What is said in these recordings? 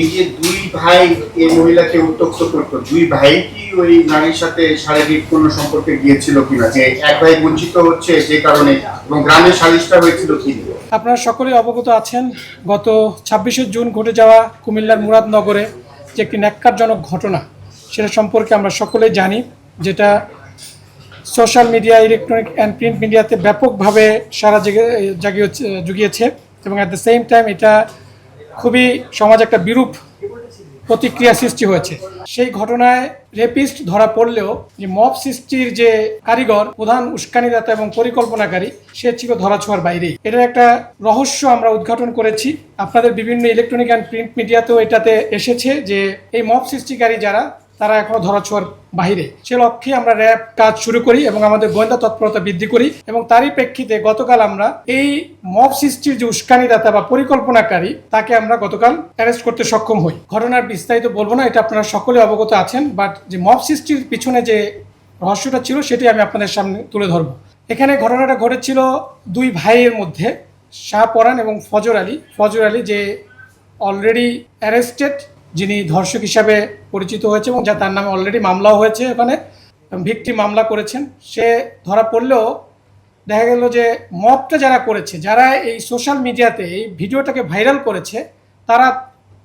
এই যে দুই ভাই এই মহিলাকে উত্তক্ত করতো, দুই ভাই কি ওই নারীর সাথে শারীরিক কোনো সম্পর্কে গিয়েছিল কিনা? যে এক ভাই বঞ্চিত হচ্ছে যে কারণে এবং গ্রামের সালিশটা হয়েছিল কি? আপনারা সকলেই অবগত আছেন, গত ছাব্বিশে জুন ঘটে যাওয়া কুমিল্লার মুরাদনগরে যে একটি ন্যাক্কারজনক ঘটনা, সেটা সম্পর্কে আমরা সকলেই জানি, যেটা social media, electronic and print মিডিয়াতে ব্যাপকভাবে সারা জেগে, জাগিয়ে, জুগিয়েছে এবং অ্যাট দ্য সেম টাইম এটা খুবই সমাজ একটা বিরূপ প্রতিক্রিয়া সৃষ্টি হয়েছে। সেই ঘটনায় রেপিস্ট ধরা পড়লেও যে মব সৃষ্টির যে কারিগর, প্রধান উস্কানিদাতা এবং পরিকল্পনাকারী, সে ছিল ধরাছোঁয়ার বাইরেই। এটার একটা রহস্য আমরা উদ্ঘাটন করেছি। আপনাদের বিভিন্ন ইলেকট্রনিক অ্যান্ড প্রিন্ট মিডিয়াতেও এটাতে এসেছে যে এই মব সৃষ্টিকারী যারা তারা এখনও ধরাছোঁয়ার বাহিরে। সে লক্ষ্যে আমরা র্যাব কাজ শুরু করি এবং আমাদের গোয়েন্দা তৎপরতা বৃদ্ধি করি এবং তারই প্রেক্ষিতে গতকাল আমরা এই মব সৃষ্টির যে উস্কানিদাতা বা পরিকল্পনাকারী, তাকে আমরা গতকাল অ্যারেস্ট করতে সক্ষম হই। ঘটনার বিস্তারিত বলব না, এটা আপনারা সকলে অবগত আছেন বাট যে মব সৃষ্টির পিছনে যে রহস্যটা ছিল, সেটি আমি আপনাদের সামনে তুলে ধরবো। এখানে ঘটনাটা ঘটেছিল দুই ভাইয়ের মধ্যে শাহ পরান এবং ফজর আলী। ফজর আলী যে অলরেডি অ্যারেস্টেড যিনি ধর্ষক হিসাবে পরিচিত হয়েছে এবং যা তার নামে অলরেডি মামলাও হয়েছে ওখানে ভিকটি মামলা করেছেন, সে ধরা পড়লেও দেখা গেল যে মবটা যারা করেছে, যারা এই সোশ্যাল মিডিয়াতে এই ভিডিওটাকে ভাইরাল করেছে, তারা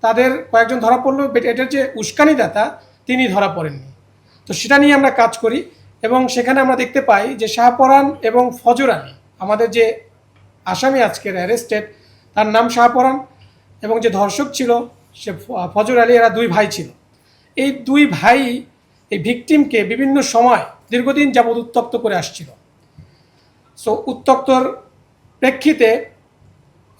তাদের কয়েকজন ধরা পড়ল but এটার যে উস্কানিদাতা, তিনি ধরা পড়েননি। তো সেটা নিয়ে আমরা কাজ করি এবং সেখানে আমরা দেখতে পাই যে শাহপরান এবং ফজর আলী আমাদের যে আসামি আজকের অ্যারেস্টেড তার নাম শাহপরান এবং যে ধর্ষক ছিল সে ফজর আলী এরা দুই ভাই ছিল। এই দুই ভাই এই ভিকটিমকে বিভিন্ন সময় দীর্ঘদিন যাবৎ উত্তক্ত করে আসছিল। সো, উত্তক্তর প্রেক্ষিতে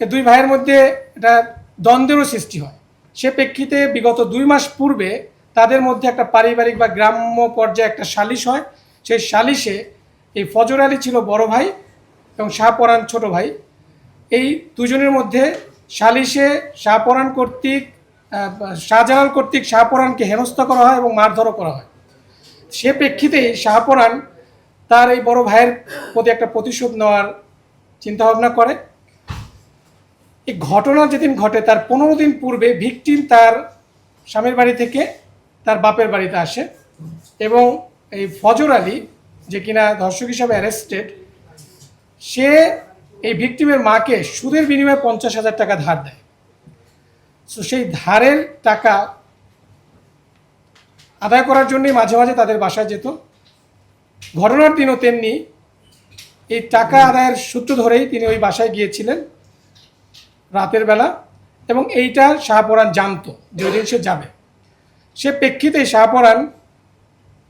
দুই ভাইয়ের মধ্যে এটা দ্বন্দ্বেরও সৃষ্টি হয়। সে প্রেক্ষিতে বিগত দুই মাস পূর্বে তাদের মধ্যে একটা পারিবারিক বা গ্রাম্য পর্যায়ে একটা সালিশ হয়। সেই সালিশে এই ফজর আলী ছিল বড় ভাই এবং শাহপরান ছোট ভাই। এই দুজনের মধ্যে সালিশে শাহপরাণ কর্তৃক শাহজালাল কর্তৃক শাহপরানকে হেনস্থা করা হয় এবং মারধরও করা হয়। সে প্রেক্ষিতেই শাহপরান তার এই বড় ভাইয়ের প্রতি একটা প্রতিশোধ নেওয়ার চিন্তাভাবনা করে। এই ঘটনা যেদিন ঘটে, তার পনেরো দিন পূর্বে ভিকটিম তার স্বামীর বাড়ি থেকে তার বাপের বাড়িতে আসে এবং এই ফজর আলী, যে কিনা ধর্ষক হিসাবে অ্যারেস্টেড সে এই ভিকটিমের মাকে সুদের বিনিময়ে পঞ্চাশ হাজার টাকা ধার দেয়। সো সেই ধারের টাকা আদায় করার জন্যই মাঝে মাঝে তাদের বাসায় যেত। ঘটনার দিনও তেমনি এই টাকা আদায়ের সূত্র ধরেই তিনি ওই বাসায় গিয়েছিলেন রাতের বেলা এবং এইটা শাহপরান জানতো যে ওই সে যাবে। সে প্রেক্ষিতে শাহপরান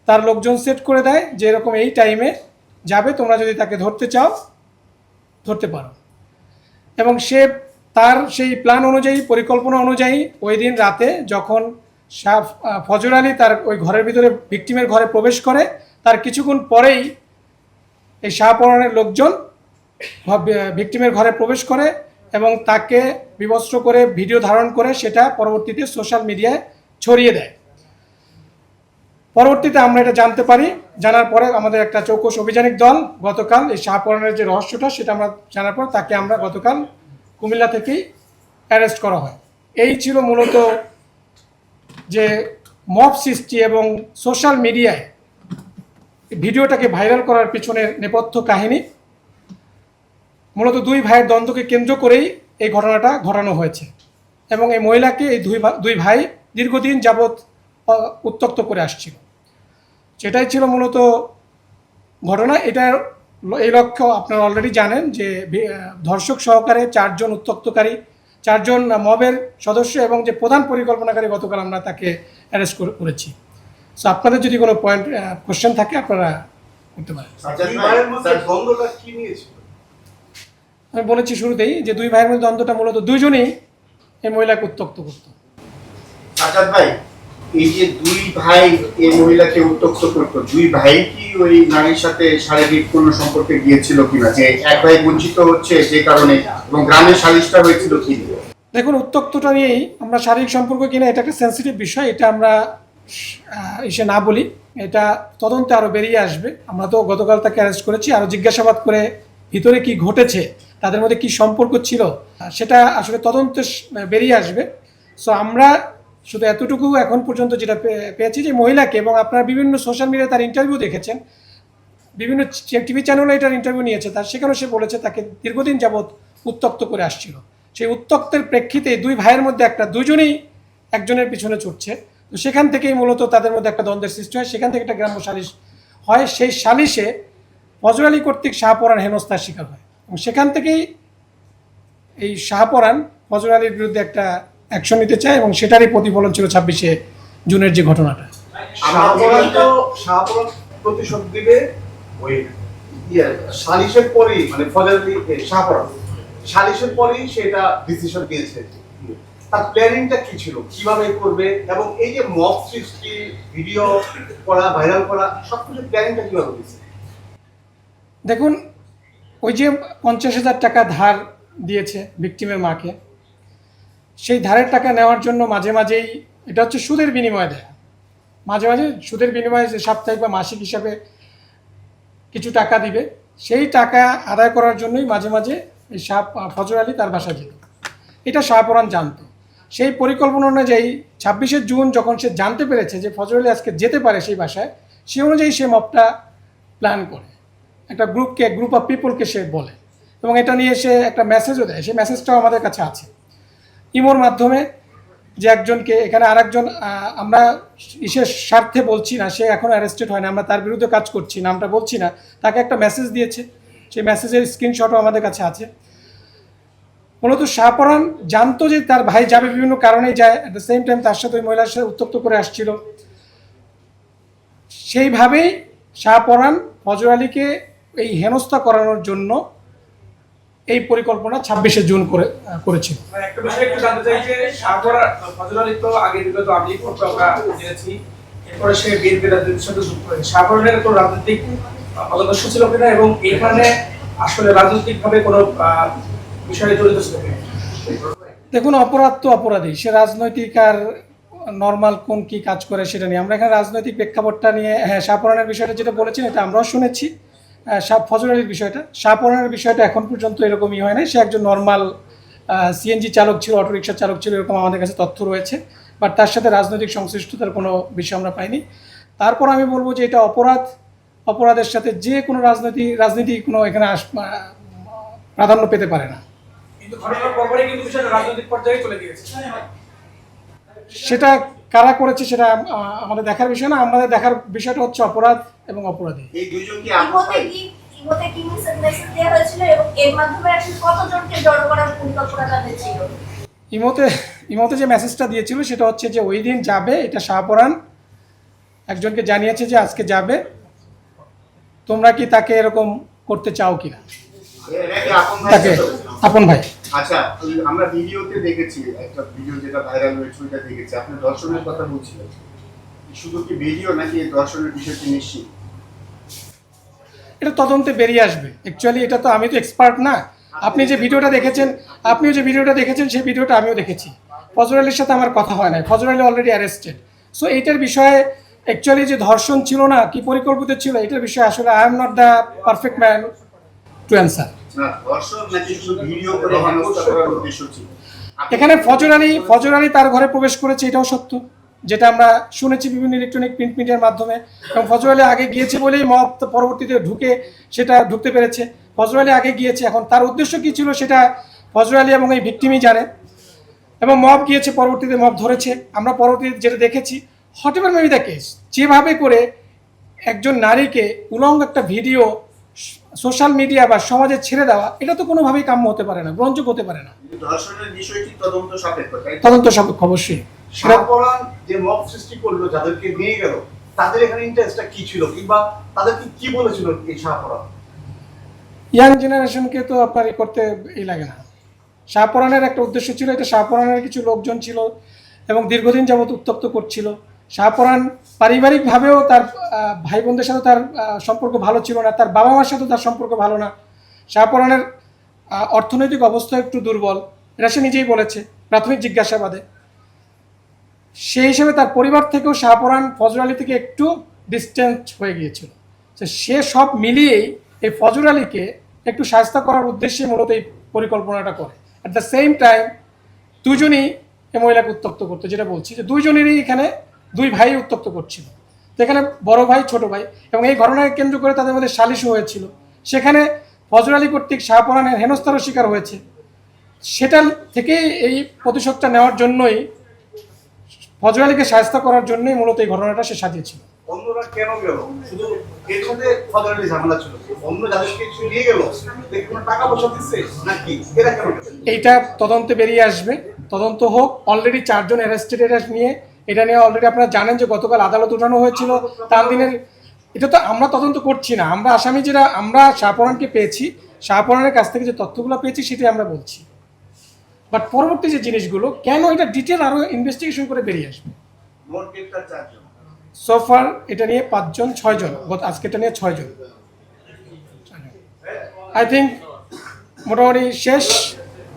তার লোকজন সেট করে দেয় যে এরকম এই টাইমে যাবে, তোমরা যদি তাকে ধরতে চাও, ধরতে পারো। এবং সে তার সেই প্ল্যান অনুযায়ী, পরিকল্পনা অনুযায়ী ওই দিন রাতে যখন শাহ ফজর আলী তার ওই ঘরের ভিতরে ভিকটিমের ঘরে প্রবেশ করে, তার কিছুক্ষণ পরেই এই শাহপরানের লোকজন ভিকটিমের ঘরে প্রবেশ করে এবং তাকে বিবস্ত্র করে ভিডিও ধারণ করে সেটা পরবর্তীতে সোশ্যাল মিডিয়ায় ছড়িয়ে দেয়। পরবর্তীতে আমরা এটা জানতে পারি। জানার পরে আমাদের একটা চৌকস অভিযানিক দল গতকাল এই শাহপরানের যে রহস্যটা সেটা আমরা জানার পর তাকে আমরা গতকাল কুমিল্লা থেকেই অ্যারেস্ট করা হয়। এই ছিল মূলত যে মব সৃষ্টি এবং সোশ্যাল মিডিয়ায় ভিডিওটাকে ভাইরাল করার পিছনের নেপথ্য কাহিনী। মূলত দুই ভাইয়ের দ্বন্দ্বকে কেন্দ্র করেই এই ঘটনাটা ঘটানো হয়েছে এবং এই মহিলাকে এই দুই দুই ভাই দীর্ঘদিন যাবৎ উত্তক্ত করে আসছিল। সেটাই ছিল মূলত ঘটনা। এটার এই লক্ষ্য আপনারা অলরেডি জানেন যে ধর্ষক সহকারে চারজন উত্তক্তকারী চারজন মবের সদস্য এবং যে প্রধান পরিকল্পনাকারী গতকাল আমরা তাকে অ্যারেস্ট করেছি। সো আপনাদের যদি কোনো পয়েন্ট কোশ্চেন থাকে আপনারা করতে পারেন। নিয়েছিল? আমি বলেছি শুরুতেই যে দুই ভাইয়ের মধ্যে দ্বন্দ্বটা মূলত দুইজনেই এই মহিলাকে উত্তক্ত করতো। ভাই এই যে দুই ভাই এই মহিলাকে উত্তক্ত করতো দুই ভাই কি ওই নারীর সাথে শারীরিক কোনো সম্পর্কে গিয়েছিল কিনা? যে এক ভাই বঞ্চিত হচ্ছে যে কারণে এবং গ্রামের সালিশটা হয়েছিল কি? দেখুন উত্তক্তটা নিয়েই আমরা শারীরিক সম্পর্ক কিনা, এটা একটা সেন্সিটিভ বিষয়, এটা আমরা এসে না বলি। এটা তদন্তে আরও বেরিয়ে আসবে। আমরা তো গতকাল তাকে অ্যারেস্ট করেছি আরও জিজ্ঞাসাবাদ করে ভিতরে কি ঘটেছে, তাদের মধ্যে কি সম্পর্ক ছিল, সেটা আসলে তদন্তে বেরিয়ে আসবে। সো আমরা শুধু এতটুকু এখন পর্যন্ত যেটা পেয়েছি যে মহিলাকে এবং আপনার বিভিন্ন সোশ্যাল মিডিয়ায় তার ইন্টারভিউ দেখেছেন, বিভিন্ন টিভি চ্যানেলে এটার ইন্টারভিউ নিয়েছে, তার সেখানেও সে বলেছে তাকে দীর্ঘদিন যাবৎ উত্তক্ত করে আসছিল। সেই উত্তক্তের প্রেক্ষিতে দুই ভাইয়ের মধ্যে একটা দুজনেই একজনের পিছনে ছুটছে। তো সেখান থেকেই মূলত তাদের মধ্যে একটা দ্বন্দ্বের সৃষ্টি হয়, সেখান থেকে একটা গ্রাম্য সালিশ হয়, সেই সালিশে ফজর আলী কর্তৃক শাহপরান হেনস্থার শিকার হয়। এবং সেখান থেকেই এই শাহপরান ফজর আলীর বিরুদ্ধে একটা অ্যাকশন নিতে চায় এবং সেটারই প্রতিফলন ছিল ছাব্বিশে জুনের যে ঘটনাটা। প্রতিশোধ দিবে ওই ইয়ে সালিশের পরেই মানে শাহপরান সালিশের পরেই সেটা ডিসিশন দিয়েছে তার প্ল্যানিংটা কি ছিল? কীভাবে করবে? এবং এই যে মক সৃষ্টি ভিডিও করা ভাইরাল করা সবকিছু প্ল্যানিংটা কীভাবে দিয়েছে দেখুন ওই যে পঞ্চাশ হাজার টাকা ধার দিয়েছে ভিকটিমের মাকে সেই ধারের টাকা নেওয়ার জন্য মাঝে মাঝেই, এটা হচ্ছে সুদের বিনিময়ে দেয়। মাঝে মাঝে সুদের বিনিময়ে যে সাপ্তাহিক বা মাসিক হিসাবে কিছু টাকা দিবে, সেই টাকা আদায় করার জন্যই মাঝে মাঝে এই শাহ ফজর আলী তার বাসায় যেত। এটা শাহপরান জানতো। সেই পরিকল্পনা অনুযায়ী ছাব্বিশে জুন যখন সে জানতে পেরেছে যে ফজর আলী আজকে যেতে পারে সেই বাসায়, সে অনুযায়ী সে মপটা প্ল্যান করে। একটা গ্রুপকে গ্রুপ অফ পিপলকে সে বলে। এবং এটা নিয়ে সে একটা মেসেজও দেয়। সেই মেসেজটাও আমাদের কাছে আছে। ইমোর মাধ্যমে যে একজনকে এখানে আরেকজন আমরা ইসের স্বার্থে বলছি না, সে এখন অ্যারেস্টেড হয় না, আমরা তার বিরুদ্ধে কাজ করছি না, আমরা বলছি না। তাকে একটা মেসেজ দিয়েছে সেই মেসেজের স্ক্রিনশটও আমাদের কাছে আছে। মূলত শাহপরান জানতো যে তার ভাই যাবে বিভিন্ন কারণেই যায় অ্যাট দ্য সেম টাইম তার সাথে ওই মহিলার সাথে উত্তপ্ত করে আসছিল। সেইভাবেই শাহপরান ফজর আলীকে এই হেনস্থা করানোর জন্য এই পরিকল্পনা ছাব্বিশে জুন করে একটা বিষয় একটু জানতে চাই যে সাগর ফজল আলী তো আগে বিগত আমি আমরা জেনেছি। এরপরে সে বিএনপি রাজনীতির সাথে যুক্ত হয়েছে। সাগরের কোনো রাজনৈতিক পদদর্শ ছিল কিনা এবং এখানে আসলে রাজনৈতিক ভাবে কোনো আহ, বিষয়ে জড়িত ছিল দেখুন অপরাধ তো অপরাধী। সে রাজনৈতিক আর নর্মাল কোন কি কাজ করে সেটা নিয়ে। আমরা এখানে রাজনৈতিক প্রেক্ষাপটটা নিয়ে হ্যাঁ শাহপরানের বিষয়টা যেটা বলেছেন এটা আমরাও শুনেছি। শাহ ফজল আলীর বিষয়টা। শাহপরানের বিষয়টা এখন পর্যন্ত এরকমই হয় নাই। সে একজন নর্মাল সিএনজি চালক ছিল, অটোরিকশা চালক ছিল, এরকম আমাদের কাছে তথ্য রয়েছে। বাট তার সাথে রাজনৈতিক সংশ্লিষ্টতার কোনো বিষয় আমরা পাইনি। তারপর আমি বলব যে এটা অপরাধ। অপরাধের সাথে যে কোনো রাজনীতি রাজনীতি কোনো এখানে আস- প্রাধান্য পেতে পারে না। কিন্তু ঘটনার পরপরই কিন্তু বিষয়টা রাজনৈতিক পর্যায়ে চলে গিয়েছে। সেটা কারা করেছে সেটা আমাদের দেখার বিষয় না আমাদের দেখার বিষয়টা হচ্ছে অপরাধ এবং অপরাধী। এই দুইজন কি ইমোতে কি ইমোতে মেসেজ মেসেজ দেওয়া হয়েছিল এবং এর মাধ্যমে আসলে কতজনকে জড়ো করার পরিকল্পনা তাদের ছিল ইমোতে ইমোতে যে মেসেজটা দিয়েছিল সেটা হচ্ছে যে ওই দিন যাবে এটা শাহপরান একজনকে জানিয়েছে যে আজকে যাবে। তোমরা কি তাকে এরকম করতে চাও কিনা? তাকে আপন ভাই। আচ্ছা আমরা ভিডিওতে দেখেছি, একটা ভিডিও যেটা ভাইরাল হয়েছে, ওইটা দেখেছি। আপনি দর্শনের কথা বলছিলেন। শুধু কি ভিডিও নাকি দর্শনের বিষয়টি নিশ্চিত? এটা তদন্তে বেরিয়ে আসবে। অ্যাকচুয়ালি এটা তো আমি তো এক্সপার্ট না। আপনি যে ভিডিওটা দেখেছেন, আপনিও যে ভিডিওটা দেখেছেন, সেই ভিডিওটা আমিও দেখেছি। ফজর আলীর সাথে আমার কথা হয় না ফজর আলী অলরেডি অ্যারেস্টেড সো এইটার বিষয়ে অ্যাকচুয়ালি যে ধর্ষণ ছিল না, কি পরিকল্পিত ছিল এটার বিষয়ে আসলে I am not the perfect man to answer এখানে ফজর আলী ফজর আলী তার ঘরে প্রবেশ করেছে এটাও সত্য। যেটা আমরা শুনেছি বিভিন্ন ইলেকট্রনিক প্রিন্ট মিডিয়ার মাধ্যমে। এবং ফজর আলী আগে গিয়েছে বলেই মব পরবর্তীতে ঢুকে সেটা ঢুকতে পেরেছে। ফজর আলী আগে গিয়েছে এখন তার উদ্দেশ্য কী ছিল সেটা ফজর আলী এবং এই ভিক্টিমই জানে। এবং মব গিয়েছে পরবর্তীতে মব ধরেছে। আমরা পরবর্তীতে যেটা দেখেছি whatever may be the case যেভাবে করে একজন নারীকে উলঙ্গ একটা ভিডিও সোশ্যাল মিডিয়া বা সমাজে ছেড়ে দেওয়া এটা তো কোনোভাবেই কাম্য হতে পারে না গ্রহণযোগ্য হতে পারে না। তদন্ত সাপেক্ষ অবশ্যই। যে মক সৃষ্টি করল যাদেরকে নিয়ে গেল তাদের এখানে ইন্টারেস্টটা কি ছিল? কিংবা তাদেরকে কি বলেছিল এই শাহপরান ইয়াং জেনারেশনকে তো আপনার ই করতে এই লাগে না। শাহপরানের একটা উদ্দেশ্য ছিল এটা শাহপরানের কিছু লোকজন ছিল এবং দীর্ঘদিন যাবৎ উত্তপ্ত করছিল। শাহপরান পারিবারিকভাবেও তার ভাই বোনদের সাথে তার সম্পর্ক ভালো ছিল না, তার বাবা মার সাথে তার সম্পর্ক ভালো না। শাহপরানের অর্থনৈতিক অবস্থা একটু দুর্বল, এটা সে নিজেই বলেছে, প্রাথমিক জিজ্ঞাসাবাদে। সেই হিসেবে তার পরিবার থেকেও শাহপরান ফজর আলী থেকে একটু ডিস্টেন্স হয়ে গিয়েছিল। সে সব মিলিয়েই এই ফজর আলীকে একটু সাহায্য করার উদ্দেশ্যে মূলত এই পরিকল্পনাটা করে। অ্যাট দ্য সেম টাইম দুজনই এই মহিলাকে উত্তক্ত করতো, যেটা বলছি। যে দুইজনেরই এখানে দুই ভাই উত্তপ্ত করছিল। তো এখানে বড় ভাই ছোট ভাই এবং এই ঘটনাকে কেন্দ্র করে তাদের মধ্যে সালিশও হয়েছিল। সেখানে ফজর আলী কর্তৃক শাহপরানের হেনস্থারও শিকার হয়েছে। সেটা থেকে এই প্রতিশোধটা নেওয়ার জন্যই ফজর আলীকে সাহায্য করার জন্যই মূলত এই ঘটনাটা সে সাজিয়েছিল। অন্যরা কেন গেল? শুধু এর সাথে ফজরের ঝামেলা ছিল। অন্য যাদেরকে কিছু নিয়ে গেল টাকা পয়সা দিচ্ছে নাকি? এরা কেন এইটা তদন্তে বেরিয়ে আসবে। তদন্ত হোক অলরেডি চারজন অ্যারেস্টেড নিয়ে এটা নিয়ে অলরেডি আপনারা জানেন যে গতকাল আদালত উঠানো হয়েছিল। তার দিনের এটা তো আমরা তদন্ত করছি না। আমরা আসামি যেটা আমরা শাহপরানকে পেয়েছি। শাহপরানের কাছ থেকে যে তথ্যগুলো পেয়েছি সেটাই আমরা বলছি। বাট পরবর্তী যে জিনিসগুলো কেন এটা ডিটেল আরও ইনভেস্টিগেশন করে বেরিয়ে আসবে? সোফার এটা নিয়ে পাঁচজন ছয়জন। গত আজকে এটা নিয়ে ছয়জন। আই থিঙ্ক মোটামুটি শেষ।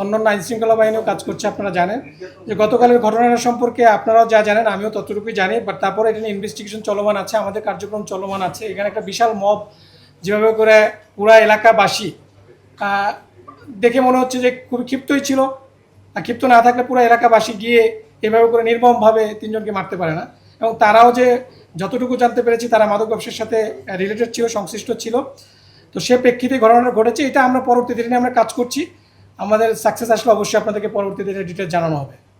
অন্যান্য আইন শৃঙ্খলা বাহিনীও কাজ করছে, আপনারা জানেন। যে গতকালের ঘটনাটা সম্পর্কে আপনারাও যা জানেন, আমিও ততটুকুই জানি বাট তারপরে এটা নিয়ে ইনভেস্টিগেশন চলমান আছে, আমাদের কার্যক্রম চলমান আছে। এখানে একটা বিশাল মব যেভাবে করে পুরা এলাকাবাসী দেখে মনে হচ্ছে যে খুবই ক্ষিপ্তই ছিল। আর ক্ষিপ্ত না থাকলে পুরো এলাকাবাসী গিয়ে এভাবে করে নির্মমভাবে তিনজনকে মারতে পারে না। এবং তারাও যে যতটুকু জানতে পেরেছি, তারা মাদক ব্যবসার সাথে রিলেটেড ছিল, সংশ্লিষ্ট ছিল। তো সে প্রেক্ষিতে ঘটনাটা ঘটেছে, এটা আমরা পরবর্তী দিনে আমরা কাজ করছি। আমাদের সাকসেস আসলে অবশ্যই আপনাদেরকে পরবর্তীতে ডিটেলস জানানো হবে।